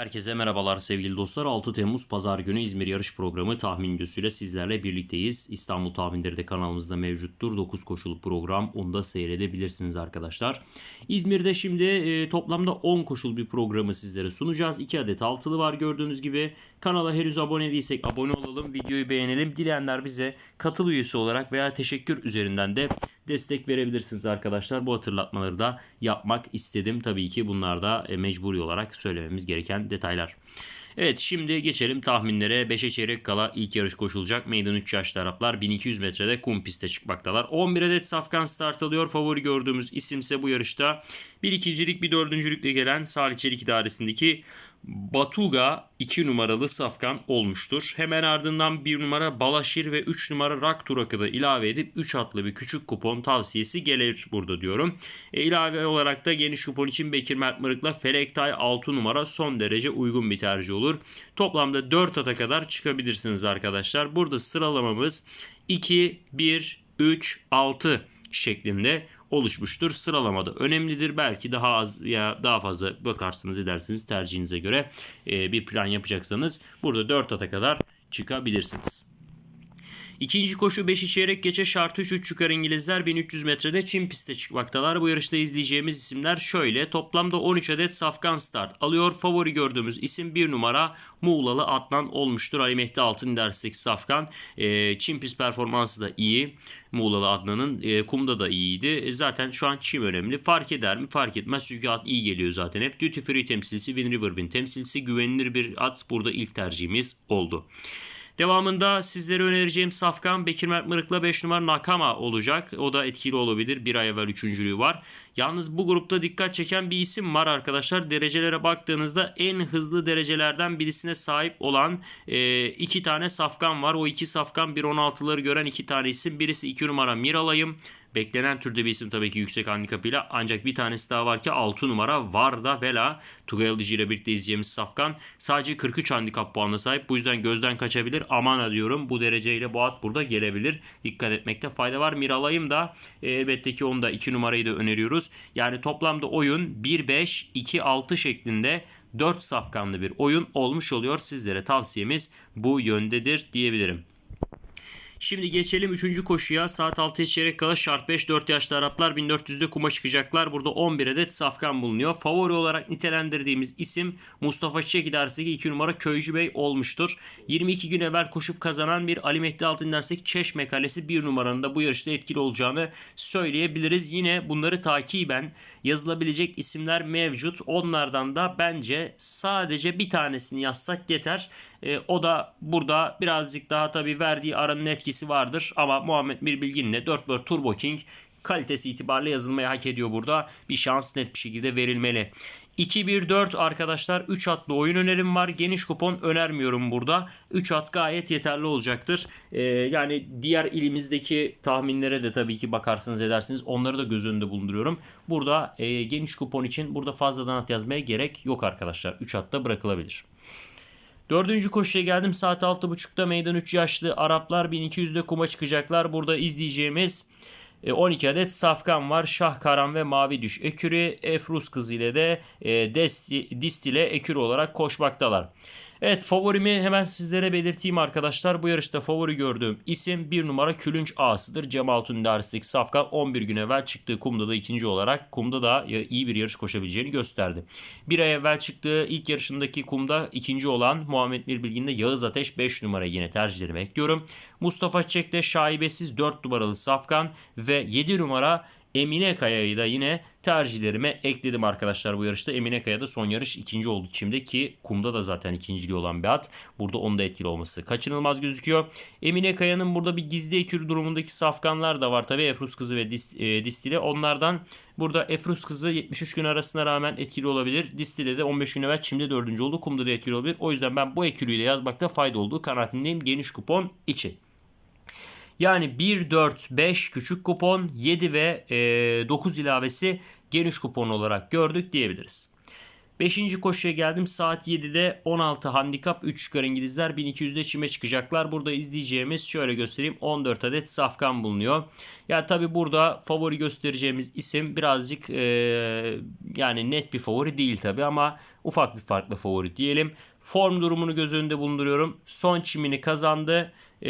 Herkese merhabalar sevgili dostlar. 6 Temmuz Pazar günü İzmir yarış programı tahmin videosuyla sizlerle birlikteyiz. İstanbul tahminleri de kanalımızda mevcuttur. 9 koşulu program. Onu da seyredebilirsiniz arkadaşlar. İzmir'de şimdi e, toplamda 10 koşul bir programı sizlere sunacağız. 2 adet altılı var gördüğünüz gibi. Kanala henüz abone değilsek abone olalım. Videoyu beğenelim. Dileyenler bize katıl üyesi olarak veya teşekkür üzerinden de destek verebilirsiniz arkadaşlar. Bu hatırlatmaları da yapmak istedim. Tabii ki bunlar da e, mecburi olarak söylememiz gereken detaylar. Evet şimdi geçelim tahminlere. 5'e çeyrek kala ilk yarış koşulacak. Meydan 3 yaşlı Araplar 1200 metrede kum piste çıkmaktalar. 11 adet safkan start alıyor. Favori gördüğümüz isimse bu yarışta bir ikincilik bir dördüncülükle gelen Salih Çelik idaresindeki Batuga 2 numaralı safkan olmuştur. Hemen ardından 1 numara Balaşir ve 3 numara Rak Turak'ı da ilave edip 3 atlı bir küçük kupon tavsiyesi gelir burada diyorum. E, ilave olarak da geniş kupon için Bekir Mert Mırık'la Felektay 6 numara son derece uygun bir tercih olur. Toplamda 4 ata kadar çıkabilirsiniz arkadaşlar. Burada sıralamamız 2, 1, 3, 6 şeklinde oluşmuştur. Sıralamada önemlidir. Belki daha az ya daha fazla bakarsınız edersiniz tercihinize göre e, bir plan yapacaksanız burada 4 ata kadar çıkabilirsiniz. İkinci koşu 5 çeyrek geçe şartı 3 3 yukarı İngilizler 1300 metrede Çin piste çıkmaktalar. Bu yarışta izleyeceğimiz isimler şöyle. Toplamda 13 adet safkan start alıyor. Favori gördüğümüz isim 1 numara Muğlalı Adnan olmuştur. Ali Mehdi Altın dersek safkan. E, Çin pist performansı da iyi. Muğlalı Adnan'ın e, kumda da iyiydi. E, zaten şu an çim önemli. Fark eder mi? Fark etmez. Çünkü at iyi geliyor zaten hep. Duty Free temsilcisi, Win River Win temsilcisi güvenilir bir at. Burada ilk tercihimiz oldu. Devamında sizlere önereceğim Safkan Bekir Mert Mırık'la 5 numara Nakama olacak. O da etkili olabilir. Bir ay evvel üçüncülüğü var. Yalnız bu grupta dikkat çeken bir isim var arkadaşlar. Derecelere baktığınızda en hızlı derecelerden birisine sahip olan e, iki tane safkan var. O iki safkan 1.16'ları gören iki tane isim. Birisi 2 numara Miralay'ım. Beklenen türde bir isim tabii ki yüksek handikapıyla. Ancak bir tanesi daha var ki 6 numara Varda Vela. Tugay ile birlikte izleyeceğimiz Safkan. Sadece 43 handikap puanına sahip. Bu yüzden gözden kaçabilir. Aman diyorum bu dereceyle bu at burada gelebilir. Dikkat etmekte fayda var. Miralay'ım da e, elbette ki onu da 2 numarayı da öneriyoruz. Yani toplamda oyun 1-5-2-6 şeklinde 4 safkanlı bir oyun olmuş oluyor. Sizlere tavsiyemiz bu yöndedir diyebilirim. Şimdi geçelim 3. koşuya. Saat 6'ya çeyrek kala şart 5 4 yaşlı Araplar 1400'de kuma çıkacaklar. Burada 11 adet safkan bulunuyor. Favori olarak nitelendirdiğimiz isim Mustafa Çiçek idaresindeki 2 numara Köycü Bey olmuştur. 22 gün evvel koşup kazanan bir Ali Mehdi Altın dersek Çeşme Kalesi 1 numaranın da bu yarışta etkili olacağını söyleyebiliriz. Yine bunları takiben yazılabilecek isimler mevcut. Onlardan da bence sadece bir tanesini yazsak yeter. E, o da burada birazcık daha tabii verdiği aranın etkisi vardır. Ama Muhammed Mirbilgin'le 4-4 Turbo King kalitesi itibariyle yazılmayı hak ediyor burada. Bir şans net bir şekilde verilmeli. 2-1-4 arkadaşlar 3 atlı oyun önerim var. Geniş kupon önermiyorum burada. 3 at gayet yeterli olacaktır. Ee, yani diğer ilimizdeki tahminlere de tabii ki bakarsınız edersiniz. Onları da göz önünde bulunduruyorum. Burada e, geniş kupon için burada fazladan at yazmaya gerek yok arkadaşlar. 3 atta bırakılabilir. Dördüncü koşuya geldim. Saat 6.30'da meydan 3 yaşlı Araplar 1200'de kuma çıkacaklar. Burada izleyeceğimiz 12 e, adet safkan var. Şah Karan ve Mavi Düş Ekürü. Efrus kızı ile de e, Distile Ekürü olarak koşmaktalar. Evet favorimi hemen sizlere belirteyim arkadaşlar. Bu yarışta favori gördüğüm isim bir numara Külünç Ağası'dır. Cemal Tunders'teki Safkan 11 gün evvel çıktığı kumda da ikinci olarak kumda da iyi bir yarış koşabileceğini gösterdi. Bir ay evvel çıktığı ilk yarışındaki kumda ikinci olan Muhammed Mirbilgin'de Yağız Ateş 5 numara yine tercihlerimi ekliyorum. Mustafa Çiçek'te şaibesiz 4 numaralı Safkan ve 7 numara Emine Kaya'yı da yine tercihlerime ekledim arkadaşlar bu yarışta. Emine Kaya da son yarış ikinci oldu çimde ki kumda da zaten ikinciliği olan bir at. Burada onda etkili olması kaçınılmaz gözüküyor. Emine Kaya'nın burada bir gizli ekür durumundaki safkanlar da var tabi Efrus kızı ve e, Distile. Onlardan burada Efrus kızı 73 gün arasına rağmen etkili olabilir. Distile de 15 gün evvel çimde dördüncü oldu. Kumda da etkili olabilir. O yüzden ben bu ekürüyle yazmakta fayda olduğu kanaatindeyim geniş kupon için. Yani 1, 4, 5 küçük kupon, 7 ve e, 9 ilavesi geniş kupon olarak gördük diyebiliriz. Beşinci koşuya geldim. Saat 7'de 16 handikap 3 çıkar İngilizler 1200'de çime çıkacaklar. Burada izleyeceğimiz şöyle göstereyim 14 adet safkan bulunuyor. Ya tabi burada favori göstereceğimiz isim birazcık e, yani net bir favori değil tabi ama ufak bir farklı favori diyelim. Form durumunu göz önünde bulunduruyorum. Son çimini kazandı. E,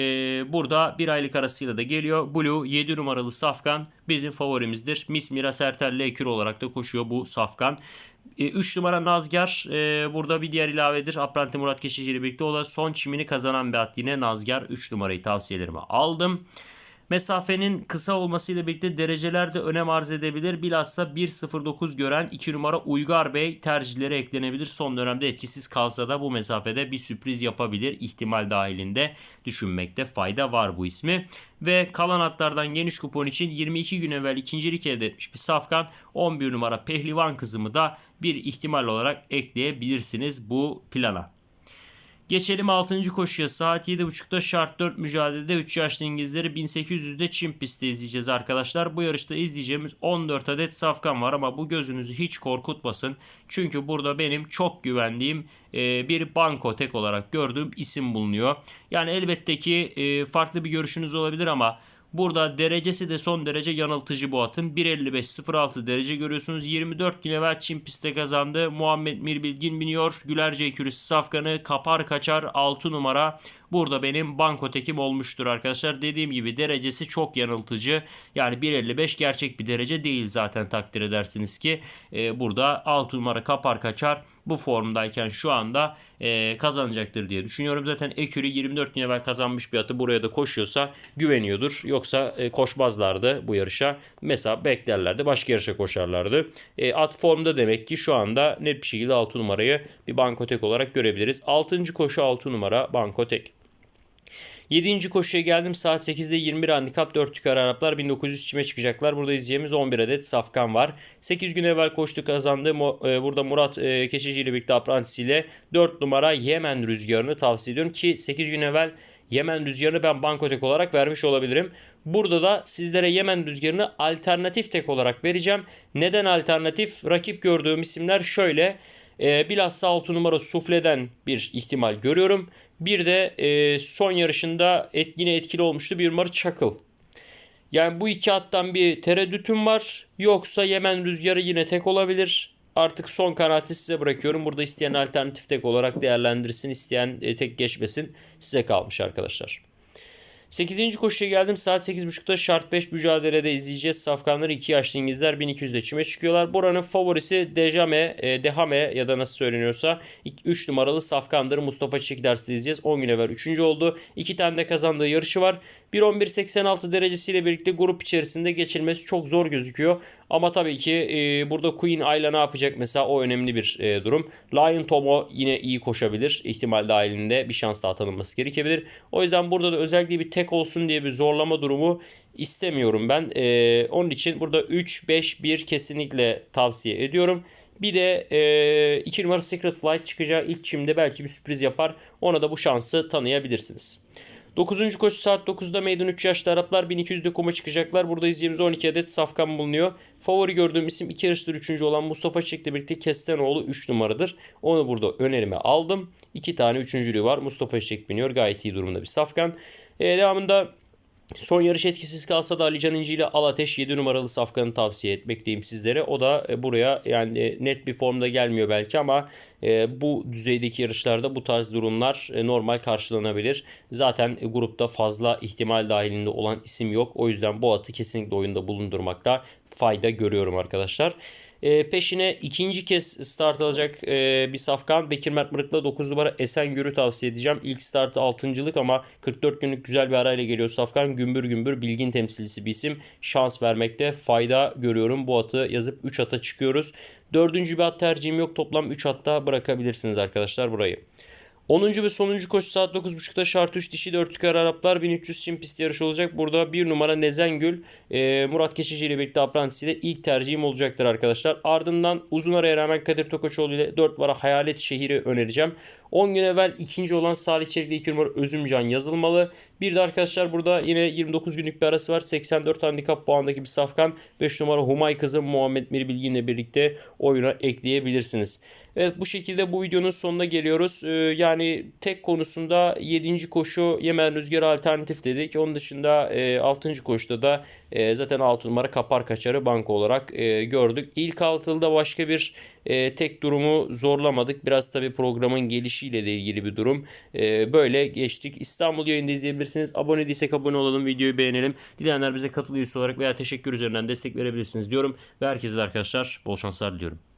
burada bir aylık arasıyla da geliyor. Blue 7 numaralı safkan bizim favorimizdir. Miss Mira Sertel Ekür olarak da koşuyor bu safkan. 3 e, numara Nazgar e, burada bir diğer ilavedir. Apranti Murat Keşici ile birlikte o son çimini kazanan bir at yine Nazgar 3 numarayı tavsiyelerime aldım. Mesafenin kısa olmasıyla birlikte dereceler de önem arz edebilir. Bilhassa 1.09 gören 2 numara Uygar Bey tercihleri eklenebilir. Son dönemde etkisiz kalsa da bu mesafede bir sürpriz yapabilir. ihtimal dahilinde düşünmekte fayda var bu ismi. Ve kalan atlardan geniş kupon için 22 gün evvel ikincilik elde etmiş bir safkan 11 numara Pehlivan kızımı da bir ihtimal olarak ekleyebilirsiniz bu plana. Geçelim 6. koşuya. Saat 7.30'da şart 4 mücadelede 3 yaşlı İngilizleri 1800'de Çin pistte izleyeceğiz arkadaşlar. Bu yarışta izleyeceğimiz 14 adet safkan var ama bu gözünüzü hiç korkutmasın. Çünkü burada benim çok güvendiğim e, bir banko tek olarak gördüğüm isim bulunuyor. Yani elbette ki e, farklı bir görüşünüz olabilir ama Burada derecesi de son derece yanıltıcı bu atın. 1.55.06 derece görüyorsunuz. 24 gün evvel Çin pistte kazandı. Muhammed Mirbilgin biniyor. Gülerce ekürüsü safkanı kapar kaçar 6 numara. Burada benim banko tekim olmuştur arkadaşlar. Dediğim gibi derecesi çok yanıltıcı. Yani 1.55 gerçek bir derece değil zaten takdir edersiniz ki. E, burada 6 numara kapar kaçar. Bu formdayken şu anda e, kazanacaktır diye düşünüyorum. Zaten Ekürü 24 gün evvel kazanmış bir atı buraya da koşuyorsa güveniyordur. Yoksa e, koşmazlardı bu yarışa. Mesela beklerlerdi. Başka yarışa koşarlardı. E, at formda demek ki şu anda net bir şekilde 6 numarayı bir bankotek olarak görebiliriz. 6. koşu 6 numara bankotek. 7. koşuya geldim. Saat 8'de 21 handikap 4 tükar Araplar 1900 çime çıkacaklar. Burada izleyeceğimiz 11 adet safkan var. 8 gün evvel koştu kazandı. E, burada Murat e, Keşici ile birlikte aprantisiyle 4 numara Yemen rüzgarını tavsiye ediyorum ki 8 gün evvel Yemen rüzgarını ben bankotek olarak vermiş olabilirim. Burada da sizlere Yemen rüzgarını alternatif tek olarak vereceğim. Neden alternatif? Rakip gördüğüm isimler şöyle. E, bilhassa 6 numara Sufle'den bir ihtimal görüyorum. Bir de e, son yarışında et, yine etkili olmuştu bir numara Çakıl. Yani bu iki attan bir tereddütüm var. Yoksa Yemen Rüzgarı yine tek olabilir. Artık son kanaati size bırakıyorum. Burada isteyen alternatif tek olarak değerlendirsin. isteyen e, tek geçmesin. Size kalmış arkadaşlar. 8. koşuya geldim. Saat 8.30'da şart 5 mücadelede izleyeceğiz. Safkanları 2 yaşlı İngilizler 1200'de çime çıkıyorlar. Buranın favorisi Dejame, e, Dehame ya da nasıl söyleniyorsa 3 numaralı Safkandır. Mustafa Çiçek dersi izleyeceğiz. 10 gün evvel 3. oldu. 2 tane de kazandığı yarışı var. 1.11.86 derecesiyle birlikte grup içerisinde geçilmesi çok zor gözüküyor. Ama tabii ki e, burada Queen Ayla ne yapacak mesela o önemli bir e, durum. Lion Tomo yine iyi koşabilir. İhtimal dahilinde bir şans daha tanınması gerekebilir. O yüzden burada da özellikle bir tek olsun diye bir zorlama durumu istemiyorum ben. E, onun için burada 3-5-1 kesinlikle tavsiye ediyorum. Bir de 2 e, numara Secret Flight çıkacağı ilk çimde belki bir sürpriz yapar. Ona da bu şansı tanıyabilirsiniz. 9. koşu saat 9'da meydan 3 yaşlı Araplar 1200'de kuma çıkacaklar. Burada izleyeceğimiz 12 adet safkan bulunuyor. Favori gördüğüm isim 2 yarıştır 3. olan Mustafa Çiçek'le birlikte Kestenoğlu 3 numaradır. Onu burada önerime aldım. 2 tane üçüncülüğü var. Mustafa Çiçek biniyor. Gayet iyi durumda bir safkan. Ee, devamında Son yarış etkisiz kalsa da Alican İnci ile Alateş 7 numaralı safkanı tavsiye etmekteyim sizlere. O da e, buraya yani net bir formda gelmiyor belki ama e, bu düzeydeki yarışlarda bu tarz durumlar e, normal karşılanabilir. Zaten grupta fazla ihtimal dahilinde olan isim yok. O yüzden bu atı kesinlikle oyunda bulundurmakta fayda görüyorum arkadaşlar. E, peşine ikinci kez start alacak e, bir safkan Bekir Mert Mırık'la 9 numara Esengür'ü tavsiye edeceğim. İlk startı 6.lık ama 44 günlük güzel bir arayla geliyor safkan. Gümbür gümbür bilgin temsilcisi bir isim. Şans vermekte fayda görüyorum. Bu atı yazıp 3 ata çıkıyoruz. Dördüncü bir at tercihim yok. Toplam 3 hatta bırakabilirsiniz arkadaşlar burayı. 10. ve sonuncu koşu saat 9.30'da şart 3 dişi 4 tüker Araplar 1300 çim pist yarışı olacak. Burada bir numara Nezengül e, Murat Keşici ile birlikte Apprentice ile ilk tercihim olacaktır arkadaşlar. Ardından uzun araya rağmen Kadir Tokaçoğlu ile 4 numara Hayalet Şehir'i önereceğim. 10 gün evvel ikinci olan Salih Çelik'le 2 numara Özümcan yazılmalı. Bir de arkadaşlar burada yine 29 günlük bir arası var. 84 handikap puandaki bir safkan. 5 numara Humay kızı Muhammed Mir Bilgin ile birlikte oyuna ekleyebilirsiniz. Evet bu şekilde bu videonun sonuna geliyoruz. Ee, yani tek konusunda 7. koşu Yemen Rüzgarı alternatif dedik. Onun dışında e, 6. koşuda da e, zaten 6 numara kapar kaçarı banko olarak e, gördük. İlk altılıda başka bir e, tek durumu zorlamadık. Biraz tabii programın gelişiyle de ilgili bir durum. E, böyle geçtik. İstanbul yayında izleyebilirsiniz. Abone değilsek abone olalım. Videoyu beğenelim. Dileyenler bize katıl olarak veya teşekkür üzerinden destek verebilirsiniz diyorum. Ve herkese de arkadaşlar bol şanslar diliyorum.